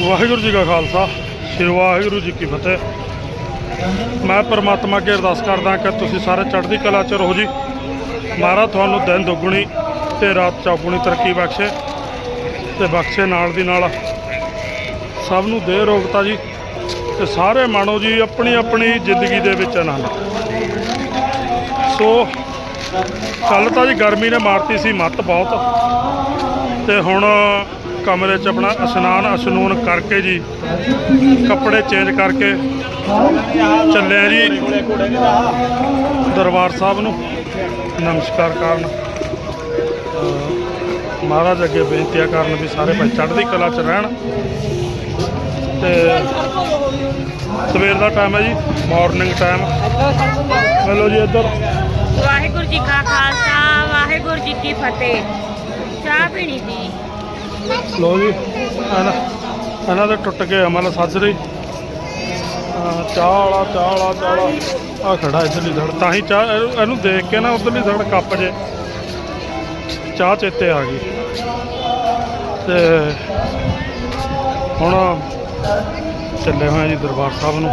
ਵਾਹਿਗੁਰੂ ਜੀ ਕਾ ਖਾਲਸਾ, ਸ੍ਰੀ ਵਾਹਿਗੁਰੂ ਜੀ ਕੀ ਫਤਿਹ। ਮੈਂ ਪਰਮਾਤਮਾ ਅੱਗੇ ਅਰਦਾਸ ਕਰਦਾ ਕਿ ਤੁਸੀਂ ਸਾਰੇ ਚੜ੍ਹਦੀ ਕਲਾ ਚ ਰਹੋ ਜੀ। ਮਹਾਰਾਜ ਤੁਹਾਨੂੰ ਦਿਨ ਦੁੱਗਣੀ ਤੇ ਰਾਤ ਚੌਗੁਣੀ ਤਰੱਕੀ ਬਖਸ਼ੇ ਤੇ ਬਖਸ਼ੇ ਨਾਲ ਦੀ ਨਾਲ। ਸਭ ਨੂੰ ਦੇ ਰੋਗਤਾ ਜੀ ਤੇ ਸਾਰੇ ਮਾਣੋ ਜੀ ਆਪਣੀ ਆਪਣੀ ਜ਼ਿੰਦਗੀ ਦੇ ਵਿੱਚ ਆਨੰਦ। ਸੋ ਕੱਲ ਤਾਂ ਜੀ ਗਰਮੀ ਨੇ ਮਾਰਤੀ ਸੀ ਮੱਤ ਬਹੁਤ ਤੇ ਹੁਣ ਕਮਰੇ 'ਚ ਆਪਣਾ ਇਸ਼ਨਾਨ ਇਸ਼ਨੂਨ ਕਰਕੇ ਜੀ, ਕੱਪੜੇ ਚੇਂਜ ਕਰਕੇ ਚੱਲਿਆ ਜੀ। ਦਰਬਾਰ ਸਾਹਿਬ ਨੂੰ ਨਮਸਕਾਰ ਕਰਨ। ਮਹਾਰਾਜ ਅੱਗੇ ਬੇਨਤੀਆਂ ਕਰਨ ਵੀ ਸਾਰੇ ਭਾਈ ਚੜ੍ਹਦੀ ਕਲਾ 'ਚ ਰਹਿਣ। ਤੇ ਸਵੇਰ ਦਾ ਟਾਈਮ ਹੈ ਜੀ ਮਾਰਨਿੰਗ ਟਾਈਮ ਚਲੋ ਜੀ, ਇੱਧਰ। ਵਾਹਿਗੁਰੂ ਜੀ ਕਾ ਖਾਲਸਾ, ਵਾਹਿਗੁਰੂ ਜੀ ਕੀ ਫਤਿਹ। ਚਾਹ ਪੀਣੀ ਸੀ। ਲੋ ਜੀ, ਇਹਨਾਂ ਇਹਨਾਂ ਦੇ ਟੁੱਟ ਕੇ ਅਮਲ ਸੱਜ ਰਹੀ ਚਾਹ ਵਾਲਾ ਚਾਹ ਵਾਲਾ ਚਾਹ ਵਾਲਾ। ਆ ਖੜਾ ਇੱਧਰਲੀ ਸੜ ਤਾਂ ਹੀ ਚਾਹ ਇਹਨੂੰ- ਦੇਖ ਕੇ ਨਾ ਉਧਰਲੀ ਸੜ ਕੱਪ ਜੇ। ਚਾਹ ਚੇਤੇ ਆ ਗਈ। ਤੇ ਹੁਣ ਚੱਲੇ ਹੋਏ ਜੀ ਦਰਬਾਰ ਸਾਹਿਬ ਨੂੰ।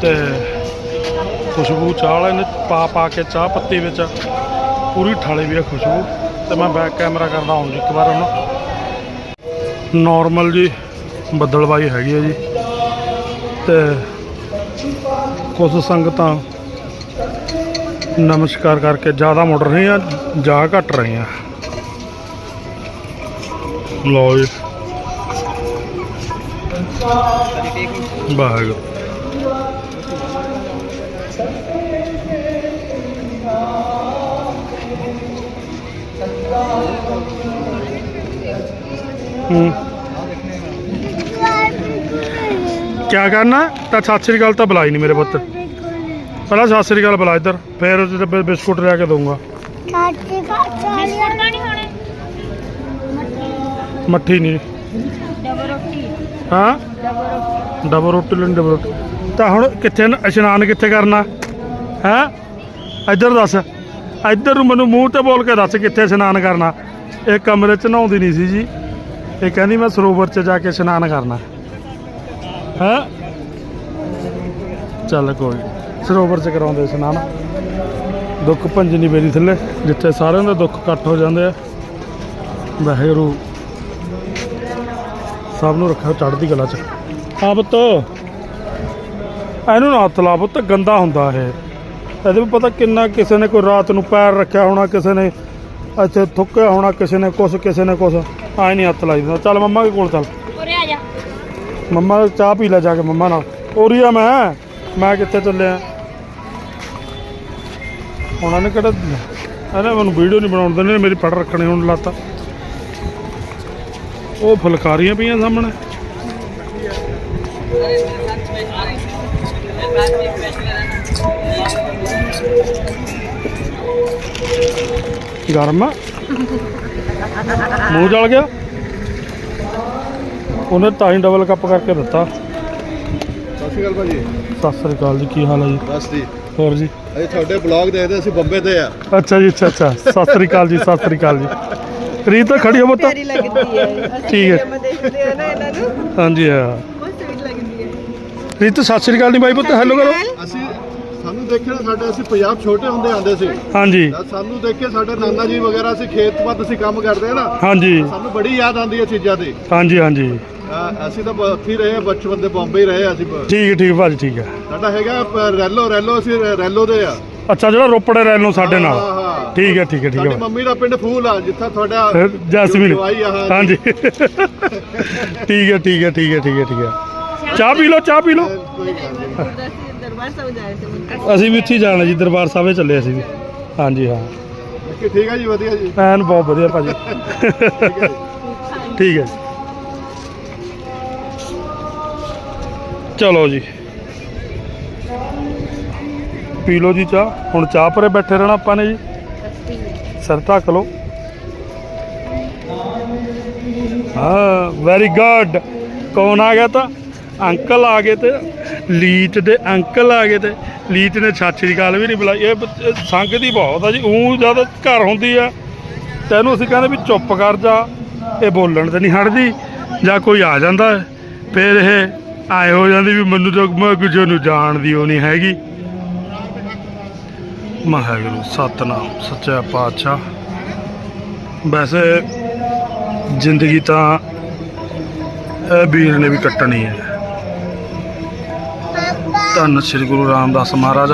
ਤੇ ਖੁਸ਼ਬੂ ਚਾਹ ਵਾਲੇ ਨੇ ਪਾ ਪਾ ਕੇ ਚਾਹ ਪੱਤੀ ਵਿੱਚ। ਪੂਰੀ ਠਾਲੀ ਵੀ ਆ ਖੁਸ਼ਬੂ। ਤੇ ਮੈਂ ਬੈਕ ਕੈਮਰਾ ਕਰਦਾ ਹਾਂ ਜੀ ਇੱਕ ਵਾਰ ਹੁਣ ਨਾਰਮਲ ਜੀ ਬੱਦਲਬਾਈ ਹੈਗੀ ਹੈ ਜੀ। ਤੇ ਕੁਝ ਸੰਗਤਾਂ ਨਮਸਕਾਰ ਕਰਕੇ ਜ਼ਿਆਦਾ ਮੁੜ ਰਹੀਆਂ, ਜਾ ਘਟ ਰਹੀਆਂ। ਲਓ ਜੀ। ਵਾਹਿਗੁਰੂ। ਹੂੰ ਕਿਆ ਕਰਨਾ? ਤਾਂ ਸਤਿ ਸ੍ਰੀ ਅਕਾਲ ਤਾਂ ਬੁਲਾਈ ਨਹੀਂ ਮੇਰੇ ਪੁੱਤ। ਪਹਿਲਾਂ ਸਤਿ ਸ੍ਰੀ ਅਕਾਲ ਬੁਲਾ ਇੱਧਰ, ਫੇਰ ਉਹਦੇ ਤੇ ਬਿਸਕੁਟ ਲਿਆ ਕੇ ਦਊਂਗਾ। ਮੱਠੀ ਨਹੀਂ ਡਬਲ ਰੋਟੀ ਹਾਂ? ਡਬਲ ਰੋਟੀ ਡਬਲ ਡਬਲ ਰੋਟੀ। ਤਾਂ ਹੁਣ ਕਿੱਥੇ ਇਸ਼ਨਾਨ ਕਿੱਥੇ ਕਰਨਾ? ਹੈ? ਇੱਧਰ ਦੱਸ। ਇੱਧਰ ਨੂੰ ਮੈਨੂੰ ਮੂੰਹ ਤੇ ਬੋਲ ਕੇ ਦੱਸ ਕਿੱਥੇ ਇਸ਼ਨਾਨ ਕਰਨਾ। ਇਹ ਕਮਰੇ 'ਚ ਨਹਾਉਂਦੀ ਨਹੀਂ ਸੀ ਜੀ। ਇਹ ਕਹਿੰਦੀ ਮੈਂ ਸਰੋਵਰ 'ਚ ਜਾ ਕੇ ਇਸ਼ਨਾਨ ਕਰਨਾ। ਹੈ? ਚੱਲ ਕੋਈ ਸਰੋਵਰ 'ਚ ਕਰਾਉਂਦੇ ਇਸ਼ਨਾਨ। ਦੁੱਖ ਭੰਜਨੀ ਬੇਰੀ ਥੱਲੇ, ਜਿੱਥੇ ਸਾਰਿਆਂ ਦੇ ਦੁੱਖ ਇਕੱਠ ਹੋ ਜਾਂਦੇ ਆ। ਵਾਹਿਗੁਰੂ। ਸਭ ਨੂੰ ਰੱਖਿਆ ਚੜ੍ਹਦੀ ਕਲਾ 'ਚ। ਹਾਂ ਪੁੱਤ। ਇਹਨੂੰ ਨਾ ਹੱਥ ਲਾ ਪੁੱਤ, ਗੰਦਾ ਹੁੰਦਾ ਇਹ। ਇਹਦੇ ਵੀ ਪਤਾ ਕਿੰਨਾ ਕਿਸੇ ਨੇ ਕੋਈ ਰਾਤ ਨੂੰ ਪੈਰ ਰੱਖਿਆ ਹੋਣਾ, ਕਿਸੇ ਨੇ ਇੱਥੇ ਥੁੱਕਿਆ ਹੋਣਾ ਕਿਸੇ ਨੇ ਕੁਛ ਕਿਸੇ ਨੇ ਕੁਛ। ਆਏ ਨਹੀਂ ਹੱਥ ਲਾਈ ਦਿੰਦਾ। ਚੱਲ ਮੰਮਾ ਦੇ ਕੋਲ ਚੱਲ। ਉਰੇ ਆ ਜਾ। ਮੰਮਾ ਚਾਹ ਪੀ ਲੈ ਜਾ ਕੇ ਮੰਮਾ ਨਾਲ। ਉਰੀਆ ਮੈਂ। ਮੈਂ ਕਿੱਥੇ ਚੱਲਿਆ? ਉਹਨਾਂ ਨੇ ਕਿਹੜਾ ਇਹਨੇ ਮੈਨੂੰ ਵੀਡੀਓ ਨਹੀਂ ਬਣਾਉਣ ਦਿੰਦੇ ਮੇਰੀ ਫੜ ਰੱਖਣੀ ਹੁਣ ਲਾਤਾ। ਉਹ ਫੁਲਕਾਰੀਆਂ ਪਈਆਂ ਸਾਹਮਣੇ। ਗਰਮ ਆ। ਮੂੰਹ ਜਲ ਗਿਆ। ਉਹਨੇ ਤਾਂ ਹੀ ਡਬਲ ਕੱਪ ਕਰਕੇ ਦਿੱਤਾ। ਸਤਿ ਸ਼੍ਰੀ ਅਕਾਲ ਭਾਜੀ। ਸਤਿ ਸ੍ਰੀ ਅਕਾਲ ਜੀ ਕੀ ਹਾਲ ਹੈ ਜੀ? ਬਸ ਜੀ। ਹੋਰ ਜੀ? ਅਸੀਂ ਤੁਹਾਡੇ ਬਲੌਗ ਦੇਖਦੇ ਅਸੀਂ ਬੰਬੇ ਤੇ ਆ। ਅੱਛਾ ਜੀ ਅੱਛਾ ਅੱਛਾ। ਸਤਿ ਸ੍ਰੀ ਅਕਾਲ ਜੀ ਸਤਿ ਸ੍ਰੀ ਅਕਾਲ ਜੀ। ਰੀਤ ਤਾਂ ਖੜੀ ਹੋ ਪੁੱਤ। ਪਿਆਰੀ ਲੱਗਦੀ ਹੈ। ਠੀਕ ਹੈ। ਫਿਲਮ ਦੇਖਦੇ ਆ ਨਾ ਇਹਨਾਂ ਨੂੰ। ਹਾਂਜੀ ਹਾਂ। ਬਹੁਤ ਸਵੀਟ ਲੱਗਦੀ ਹੈ। ਰੀਤ ਸਤਿ ਸ੍ਰੀ ਅਕਾਲ ਨਹੀਂ ਬਾਈ ਪੁੱਤ। ਹੈਲੋ ਕਰੋ ਅਸੀਂ ਦੇਖਿਆ ਸਾਡੇ ਅਸੀਂ ਪੰਜਾਬ ਛੋਟੇ ਹੁੰਦੇ ਆਂਦੇ ਸੀ। ਹਾਂਜੀ। ਤਾਂ ਸਾਨੂੰ ਦੇਖ ਕੇ ਸਾਡੇ ਨਾਨਾ ਜੀ ਵਗੈਰਾ ਅਸੀਂ ਖੇਤ ਵੱਧ ਅਸੀਂ ਕੰਮ ਕਰਦੇ ਆ ਨਾ ਹਾਂਜੀ। ਸਾਨੂੰ ਬੜੀ ਯਾਦ ਆਉਂਦੀ ਹੈ ਚੀਜ਼ਾਂ ਦੀ। ਹਾਂਜੀ ਹਾਂਜੀ। ਅਸੀਂ ਤਾਂ ਬ- ਉੱਥੇ ਹੀ ਰਹੇ ਆ, ਬਚਪਨ ਦੇ ਬੰਬੇ ਹੀ ਰਹੇ ਆ ਅਸੀਂ ਬ- ਠੀਕ ਹੈ ਠੀਕ ਹੈ ਭਾਜੀ ਠੀਕ ਹੈ। ਸਾਡਾ ਹੈਗਾ ਰੈਲੋ ਰੈਲੋ ਅਸੀਂ ਰੈ- ਰੈਲੋ ਦੇ ਆ। ਅੱਛਾ ਜਿਹੜਾ ਰੋਪੜੇ ਰਹਿਣ ਨੂੰ ਸਾਡੇ ਨਾਲ। ਹਾਂ, ਹਾਂ। ਠੀਕ ਹੈ ਠੀਕ ਹੈ ਠੀਕ ਸਾਡੀ ਹੈ ਮੰਮੀ ਦਾ ਪਿੰਡ ਫੂਲ ਆ ਜਿੱਥੇ ਤੁਹਾਡਾ ਜੈਸਮੀਨ। ਜਵਾਈ ਆ, ਹਾਂ। ਹਾਂਜੀ। ਠੀਕ ਹੈ ਠੀਕ ਹੈ ਠੀਕ ਹੈ ਠੀਕ ਹੈ ਠੀਕ ਹੈ। ਚਾਹ ਪੀ ਲਓ ਚਾਹ ਪੀ ਲਓ। ਕੋਈ ਗੱਲ ਨਹੀਂ ਉਹਦਾ ਅਸੀਂ ਦਰਬਾਰ ਸਾਹਿਬ ਜਾਏ ਸੀ ਮੁੰਡਾ। ਅਸੀਂ ਵੀ ਉੱਥੇ ਹੀ ਜਾਣਾ ਜੀ ਦਰਬਾਰ ਸਾਹਿਬੇ ਚੱਲੇ ਅਸੀਂ ਵੀ। ਹਾਂਜੀ ਹਾਂ। ਠੀਕ ਹੈ ਜੀ ਵਧੀਆ ਜੀ। ਐਨ ਬਹੁਤ ਵਧੀਆ ਭਾਜੀ। ਠੀਕ ਹੈ ਹੈ। ਚਲੋ ਜੀ। ਪੀ ਲਓ ਜੀ ਚਾਹ। ਹੁਣ ਚਾਹ ਪਰੇ ਬੈਠੇ ਰਹਿਣਾ ਆਪਾਂ ਨੇ ਜੀ। ਸਿਰ ਢੱਕ ਲਓ। ਹਾਂ ਵੈਰੀ ਗੁੱਡ ਕੌਣ ਆ ਗਿਆ ਤਾਂ? ਅੰਕਲ ਆ ਗਏ ਤੇ ਲੀਤ ਦੇ ਅੰਕਲ ਆ ਗਏ ਤੇ ਲੀਤ ਨੇ ਸਤਿ ਸ਼੍ਰੀ ਅਕਾਲ ਵੀ ਨਹੀਂ ਬੁਲਾਈ। ਇਹ ਬੱਚ- ਦੀ ਬਹੁਤ ਆ ਜੀ ਉਹ ਜਦ ਘਰ ਹੁੰਦੀ ਆ ਤੈਨੂੰ ਅਸੀਂ ਕਹਿੰਦੇ ਵੀ ਚੁੱਪ ਕਰ ਜਾ, ਇਹ ਬੋਲਣ ਤੇ ਨਹੀਂ ਹਟਦੀ, ਜਾਂ ਕੋਈ ਆ ਜਾਂਦਾ, ਫਿਰ ਇਹ ਆਏ ਹੋ ਜਾਂਦੀ ਵੀ ਮੈਨੂੰ ਤਾਂ ਮੈਂ ਕਿਸੇ ਨੂੰ ਜਾਣਦੀ ਉਹ ਨਹੀਂ ਹੈਗੀ। ਵਾਹਿਗੁਰੂ, ਸਤਨਾਮ, ਸੱਚਾ ਪਾਤਸ਼ਾਹ। ਵੈਸੇ ਜ਼ਿੰਦਗੀ ਤਾਂ ਇਹ ਵੀਰ ਨੇ ਵੀ ਕੱਟਣੀ ਹੈ। ਧੰਨ ਸ੍ਰੀ ਗੁਰੂ ਰਾਮਦਾਸ ਮਹਾਰਾਜ।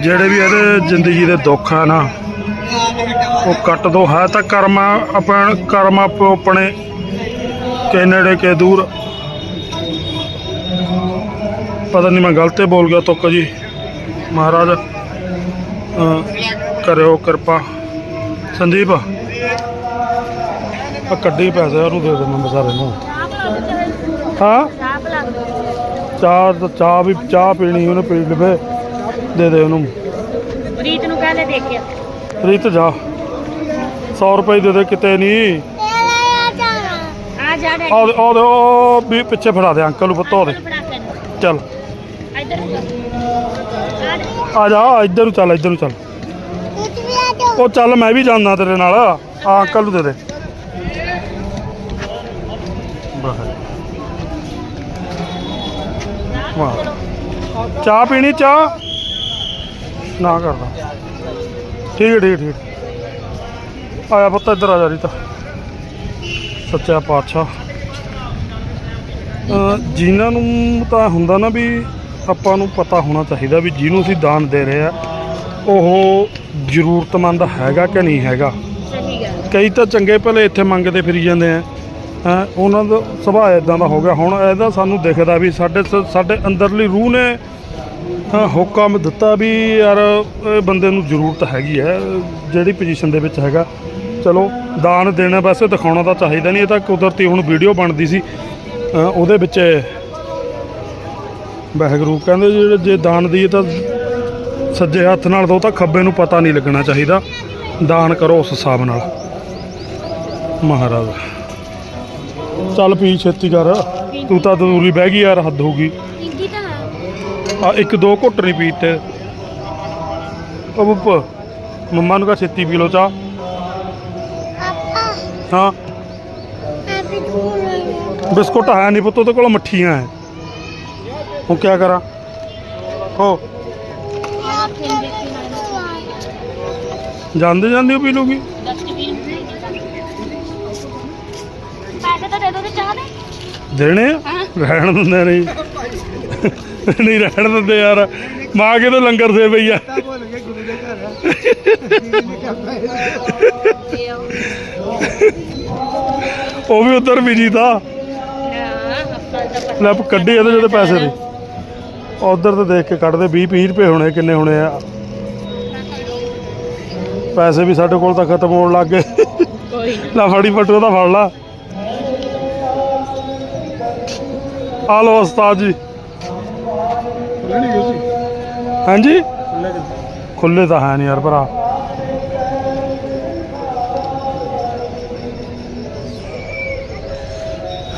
ਜਿਹੜੇ ਵੀ ਇਹਦੇ ਜ਼ਿੰਦਗੀ ਦੇ ਦੁੱਖ ਆ ਨਾ, ਉਹ ਕੱਟ ਦੋ। ਹੈ ਤਾਂ ਕਰਮਾ ਆਪਣ ਕਰਮ ਆਪੋ ਆਪਣੇ ਕੇ ਨੇੜੇ ਕੇ ਦੂਰ। ਪਤਾ ਨਹੀਂ ਮੈਂ ਗਲਤੇ ਬੋਲ ਗਿਆ ਤੁੱਕ ਜੀ। ਮਹਾਰਾਜ ਕਰਿਓ ਕਿਰਪਾ। ਸੰਦੀਪ ਆ ਕੱਢੀ ਪੈਸੇ ਉਹਨੂੰ ਦੇ ਦੇ ਮੈਂ ਵਿਚਾਰੇ ਨੂੰ। ਹਾਂ? ਚਾਹ ਚਾਹ ਤਾਂ ਚਾਹ ਵੀ ਚਾਹ ਪੀਣੀ ਉਹਨੇ ਪੀ ਲਵੇ ਦੇ ਦੇ ਉਹਨੂੰ। ਰੀਤ ਨੂੰ ਕਹਲੇ ਦੇਖਿਆ? ਰੀਤ ਜਾ। 100 ਰੁਪਏ ਦੇ ਦੇ ਕਿਤੇ ਨਹੀਂ ਆ ਜਾ ਡੈਡੀ। ਆ ਦੇ ਆ ਦੇ ਉਹ ਵੀ ਪਿੱਛੇ ਫੜਾ ਦੇ ਅੰਕਲ ਨੂੰ ਪੁੱਤ ਕੇ ਚੱਲ। ਇੱਧਰ ਆ ਜਾ। ਇੱਧਰ ਨੂੰ ਚੱਲ ਇੱਧਰ ਨੂੰ ਚੱਲ। ਉਹ ਚੱਲ ਮੈਂ ਵੀ ਜਾਣਾ ਤੇਰੇ ਨਾਲ। ਆ ਅੰਕਲ ਨੂੰ ਦੇ ਦੇ। ਵਾਹ ਚਾਹ ਪੀਣੀ ਚਾਹ? ਨਾ ਕਰਦਾ। ਠੀਕ ਹੈ ਠੀਕ ਹੈ, ਠੀਕ ਹੈ। ਆਇਆ ਪੁੱਤ ਇੱਧਰ ਆ ਜਾ ਰੀਤਾ। ਸੱਚਾ ਪਾਤਸ਼ਾਹ। ਅਹ ਜਿਨ੍ਹਾਂ ਨੂੰ ਤਾਂ ਹੁੰਦਾ ਨਾ ਵੀ ਆਪਾਂ ਨੂੰ ਪਤਾ ਹੋਣਾ ਚਾਹੀਦਾ ਵੀ ਜਿਹਨੂੰ ਅਸੀਂ ਦਾਨ ਦੇ ਰਹੇ ਆ ਉਹ ਜ਼ਰੂਰਤਮੰਦ ਹੈਗਾ ਕਿ ਨਹੀਂ ਹੈਗਾ? ਸਹੀ ਗੱਲ। ਕਈ ਤਾਂ ਚੰਗੇ ਭਲੇ ਇੱਥੇ ਮੰਗਦੇ ਫਿਰੀ ਜਾਂਦੇ ਆ। ਉਹਨਾਂ ਦਾ ਸੁਭਾਅ ਇਦਾਂ ਦਾ ਹੋ ਗਿਆ। ਹੁਣ ਇਹਦਾ ਸਾਨੂੰ ਦਿਖਦਾ ਵੀ ਸਾਡੇ ਸ- ਸਾਡੇ ਅੰਦਰਲੀ ਰੂਹ ਨੇ ਹਾਂ, ਹੁਕਮ ਦਿੱਤਾ ਵੀ ਯਾਰ ਇਹ ਬੰਦੇ ਨੂੰ ਜ਼ਰੂਰਤ ਹੈਗੀ ਹੈ ਜਿਹੜੀ ਪੋਜੀਸ਼ਨ ਦੇ ਵਿੱਚ ਹੈਗਾ। ਚਲੋ ਦਾਨ ਦੇਣਾ ਵੈਸੇ ਦਿਖਾਉਣਾ ਤਾਂ ਚਾਹੀਦਾ ਨਹੀਂ ਇਹ ਤਾਂ ਕੁਦਰਤੀ ਹੁਣ ਵੀਡੀਓ ਬਣਦੀ ਸੀ। ਉਹਦੇ ਵਿੱਚ ਵਾਹਿਗੁਰੂ ਕਹਿੰਦੇ ਜਿਹੜੇ ਜੇ ਦਾਨ ਦੀ ਤਾਂ ਸੱਜੇ ਹੱਥ ਨਾਲ ਦੋ ਤਾਂ ਖੱਬੇ ਨੂੰ ਪਤਾ ਨਹੀਂ ਲੱਗਣਾ ਚਾਹੀਦਾ। ਦਾਨ ਕਰੋ ਉਸ ਹਿਸਾਬ ਨਾਲ। ਮਹਾਰਾਜ। ਚੱਲ ਪੀ ਛੇਤੀ ਕਰ। ਤੂੰ ਤਾਂ ਦੂਰੀ ਬਹਿ ਗਈ ਯਾਰ ਹੱਦ ਹੋ ਗਈ। ਇੰਦੀ ਤਾਂ ਹੈ। ਆ ਇੱਕ ਦੋ ਘੁੱਟ ਨਹੀਂ ਪੀਤੇ ਉਹ ਬੁੱਪ ਮੰਮਾ ਨੂੰ ਕਹ ਛੇਤੀ ਪੀ ਲੋ ਚਾਹ। ਹਾਂ। ਬਿਸਕੁਟ ਹੈ ਨਹੀਂ ਪੁੱਤ ਉਹਦੇ ਕੋਲ ਮੱਠੀਆਂ ਹੈ। ਹੁਣ ਕੀ ਕਰਾਂ? ਹੋ। ਜਾਂਦੇ ਜਾਂਦੇ ਉਹ ਪੀ ਲੂਗੀ? ਤਾਂ ਦੇ ਦੋ ਤੇ ਚਾਹ ਦੇ। ਦੇਣੇ ਆ? ਰਹਿਣ ਦਿੰਦੇ ਨਹੀਂ। ਨਹੀਂ ਰਹਿਣ ਦਿੰਦੇ ਯਾਰ। ਮਾਂ ਕਿਤੇ ਲੰਗਰ ਸੇ ਪਈ ਆ। ਭੁੱਲ ਗਏ ਗੁਰੂ ਦੇ ਘਰ। ਉਹ ਵੀ ਉਧਰ ਬਿਜ਼ੀ ਤਾਂ। ਲੈ ਕੱਢੀ ਇਹਦੇ ਜਿਹੜੇ ਪੈਸੇ ਦੇ। ਉਧਰ ਤੇ ਦੇਖ ਕੇ ਕੱਢਦੇ। 20 30 ਰੁਪਏ ਹੋਣੇ ਕਿੰਨੇ ਹੋਣੇ ਆ। ਪੈਸੇ ਵੀ ਸਾਡੇ ਕੋਲ ਤਾਂ ਖਤਮ ਹੋਣ ਲੱਗ ਗਏ। ਕੋਈ ਲੈ ਫੜੀ ਫਟੂ ਦਾ ਫੜ ਲਾ। ਆ ਲੋ ਉਸਤਾਦ ਜੀ। ਨਹੀਂ ਗਈ ਸੀ ਹਾਂਜੀ? ਖੁੱਲੇ ਤਾਂ ਹੈ ਨਹੀਂ ਯਾਰ ਭਰਾ।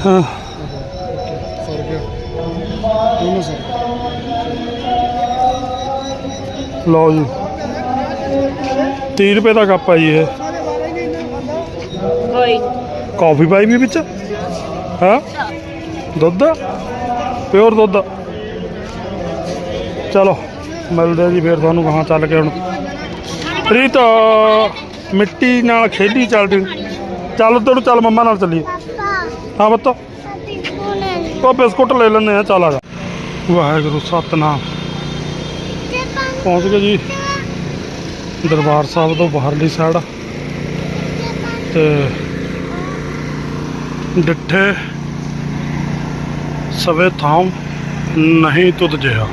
ਹਾਂ। ਸਰ ਗਿਆ ਦੋਨੋਂ ਸਰ ਲਓ ਜੀ। 30 ਰੁਪਏ ਦਾ ਕੱਪ ਆ ਜੀ ਇਹ। ਕੋਈ। ਕਾਫੀ ਪਾਈ ਵੀ ਵਿੱਚ? ਹਾਂ? ਦੁੱਧ? ਪਿਓਰ ਦੁੱਧ। ਚਲੋ, ਮਿਲਦੇ ਜੀ ਫਿਰ ਤੁਹਾਨੂੰ ਕਹਾਂ ਚੱਲ ਕੇ ਹੁਣ। ਪ੍ਰੀਤ, ਮਿੱਟੀ ਨਾਲ ਖੇਡੀ ਚੱਲਦੀ। ਚੱਲ ਉੱਧਰ ਚੱਲ ਮੰਮਾ ਨਾਲ ਚੱਲੀਏ। ਹਾਂ ਬੱਤ ਉਹ ਬਿਸਕੁਟ ਲੈ ਲੈਣੇ ਆ, ਚੱਲ ਆ ਜਾ। ਵਾਹਿਗੁਰੂ, ਸਤਨਾਮ। ਪਹੁੰਚ ਗਏ ਜੀ। ਦਰਬਾਰ ਸਾਹਿਬ ਤੋਂ ਬਾਹਰਲੀ ਸਾਈਡ ਤੇ, ਡਿੱਠੇ। ਸਵੇ ਥਾਮ ਨਹੀਂ ਤੁਧ ਜਿਹਾ।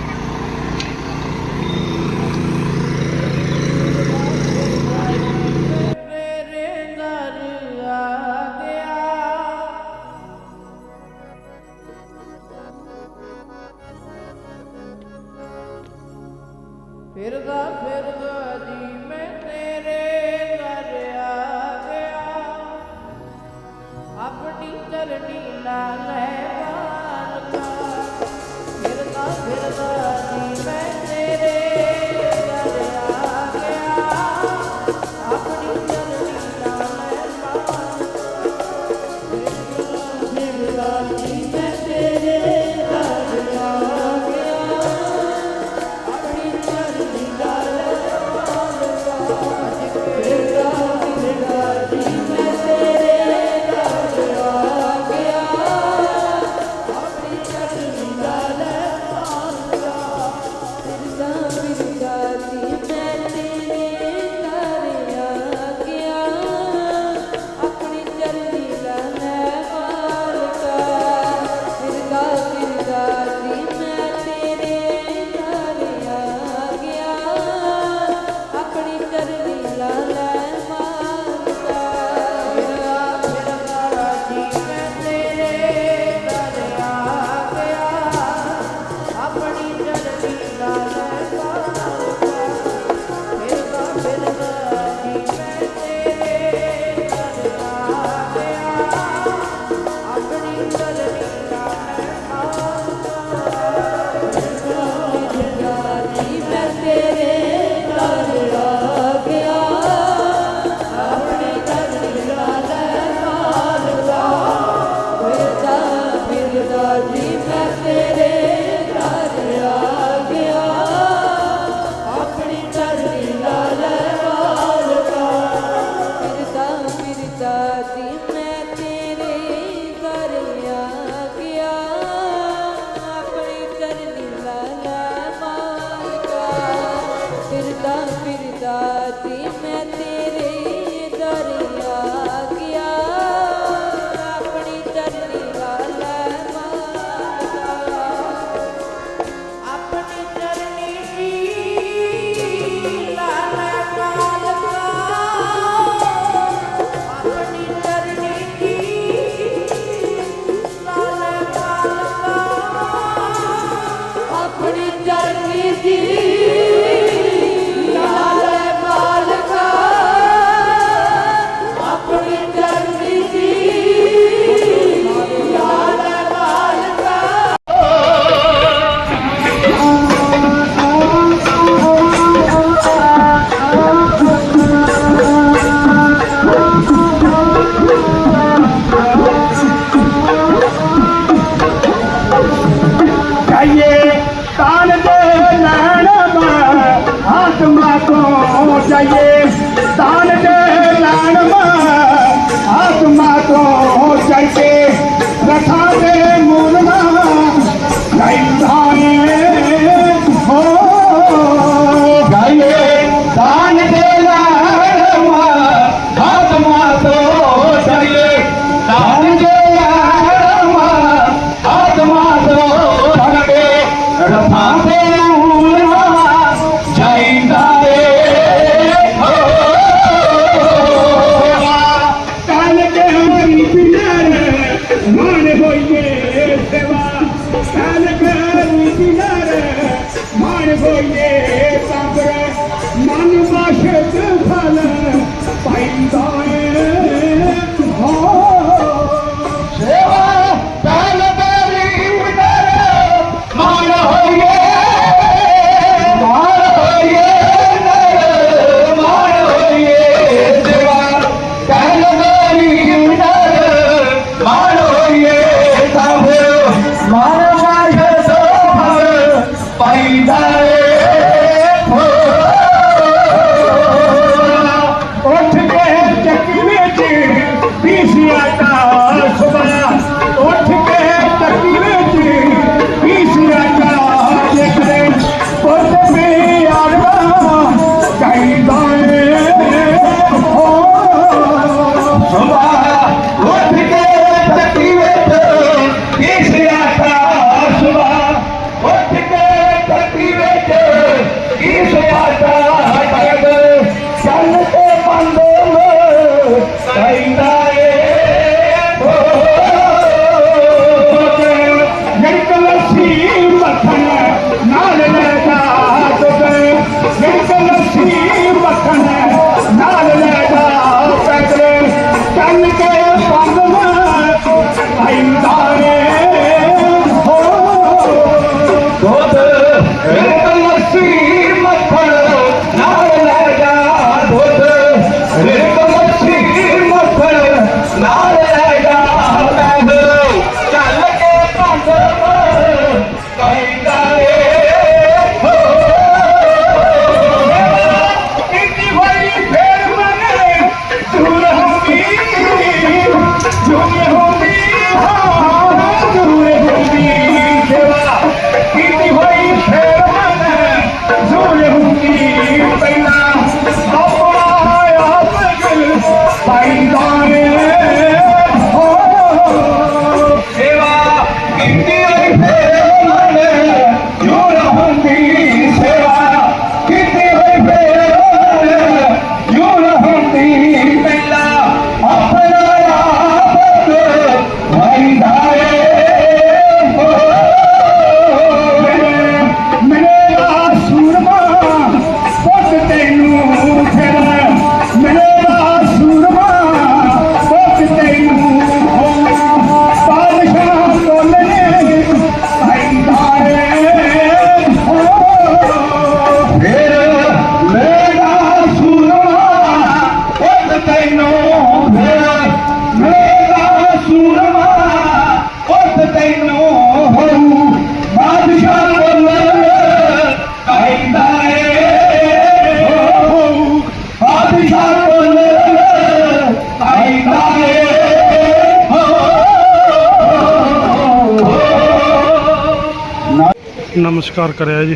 ਨਮਸਕਾਰ ਕਰਿਆ ਜੀ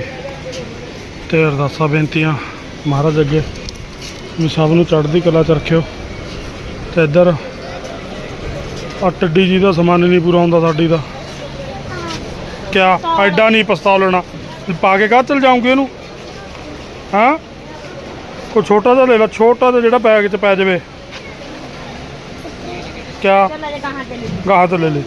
ਤੇ ਅਰਦਾਸਾਂ ਬੇਨਤੀਆਂ ਮਹਾਰਾਜ ਅੱਗੇ। ਵੀ ਸਭ ਨੂੰ ਚੜ੍ਹਦੀ ਕਲਾ ਚ ਰੱਖਿਓ ਤੇ ਇੱਧਰ ਆ ਟੱਡੀ ਜੀ ਦਾ ਸਮਾਨ ਨਹੀਂ ਪੂਰਾ ਹੁੰਦਾ ਸਾਡੀ ਦਾ। ਕਿਆ ਐਡਾ ਨਹੀਂ ਪਸਤਾ ਲੈਣਾ ਪਾ ਕੇ ਕਾ ਚਲ ਜਾਉਂਗੇ ਇਹਨੂੰ? ਹਾਂ? ਕੋ ਛੋਟਾ ਜਿਹਾ ਲੈ ਲੈ ਛੋਟਾ ਜਿਹਾ ਜਿਹੜਾ ਬੈਗ ਚ ਪੈ ਜਾਵੇ। ਕਿਆ? ਗਾਹਾਂ ਤੇ ਲੈ ਲੈ।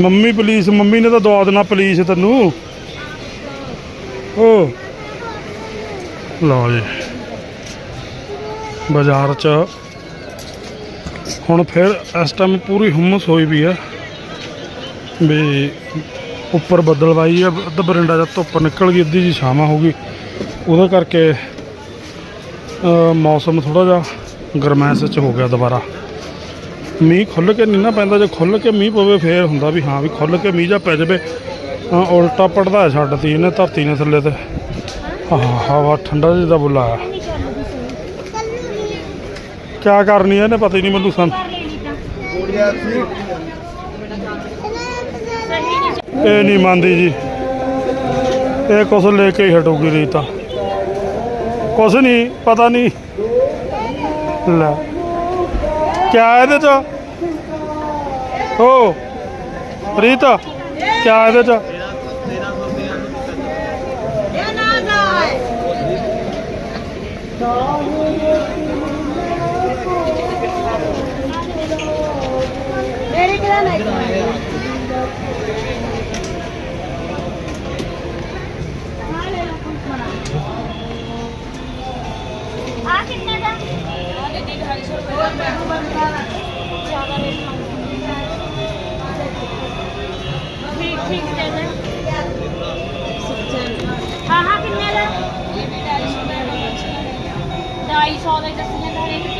ਮੰਮੀ ਪੁਲਿਸ, ਮੰਮੀ ਨੇ ਤਾਂ ਦਵਾ ਦੇਣਾ ਪੁਲਿਸ ਤੈਨੂੰ। ਓ। ਲਓ ਜੀ ਬਾਜ਼ਾਰ 'ਚ ਹੁਣ ਫਿਰ ਇਸ ਟਾਈਮ ਪੂਰੀ ਹੁਮਸ ਹੋਈ ਵੀ ਆ। ਵੀ ਉੱਪਰ ਬੱਦਲਵਾਈ ਆ, ਅੱਧਾ ਬਰਿੰਡਾ ਜਦ ਧੁੱਪ ਨਿਕਲ ਗਈ, ਅੱਧੀ ਜੀ ਛਾਵਾਂ ਹੋ ਗਈ। ਉਹਦੇ ਕਰਕੇ ਮੌਸਮ ਥੋੜਾ ਜਿਹਾ ਗਰਮੈਸ਼ ਚ ਹੋ ਗਿਆ ਦੁਬਾਰਾ। ਮੀਂਹ ਖੁੱਲ ਕੇ ਨਹੀਂ ਨਾ ਪੈਂਦਾ ਜੇ ਖੁੱਲ ਕੇ ਮੀਂਹ ਪਵੇ ਫੇਰ ਹੁੰਦਾ ਵੀ ਹਾਂ ਵੀ ਖੁੱਲ ਕੇ ਮੀਂਹ ਜਾਂ ਪੈ ਜਾਵੇ ਅ, ਉਲਟਾ ਪੜਦਾ ਛੱਡਤੀ ਇਹਨੇ ਧਰਤੀ ਨੇ ਥੱਲੇ ਤੇ। ਆਹ ਹਵਾ ਠੰਡਾ ਜਿਹਾ ਬੁਲਾਇਆ ਕਿਆ ਕਰਨੀ ਹੈ ਇਹਨੇ ਪਤਾ ਹੀ ਨਹੀਂ ਮੈਨੂੰ ਸਾਨੂੰ। ਇਹ ਨਹੀਂ ਮੰਨਦੀ ਜੀ। ਇਹ ਕੁਛ ਲੈ ਕੇ ਹੀ ਹਟੂਗੀ ਰੀਤਾ ਕੁਛ ਨਹੀਂ ਪਤਾ ਨਹੀਂ। ਲੈ। ਕਿਆ ਹੈ ਇਹਦੇ ਚ? ਹੋ। ਪ੍ਰੀਤ ਕਿਆ ਇਹਦੇ ਚ? ਮੇਰੇ ਕਿਹੜਾ ਨਹੀਂ 2200 ਦੇ ਦੱਸੀ ਜਾਂਦਾ ਹਰੇਕ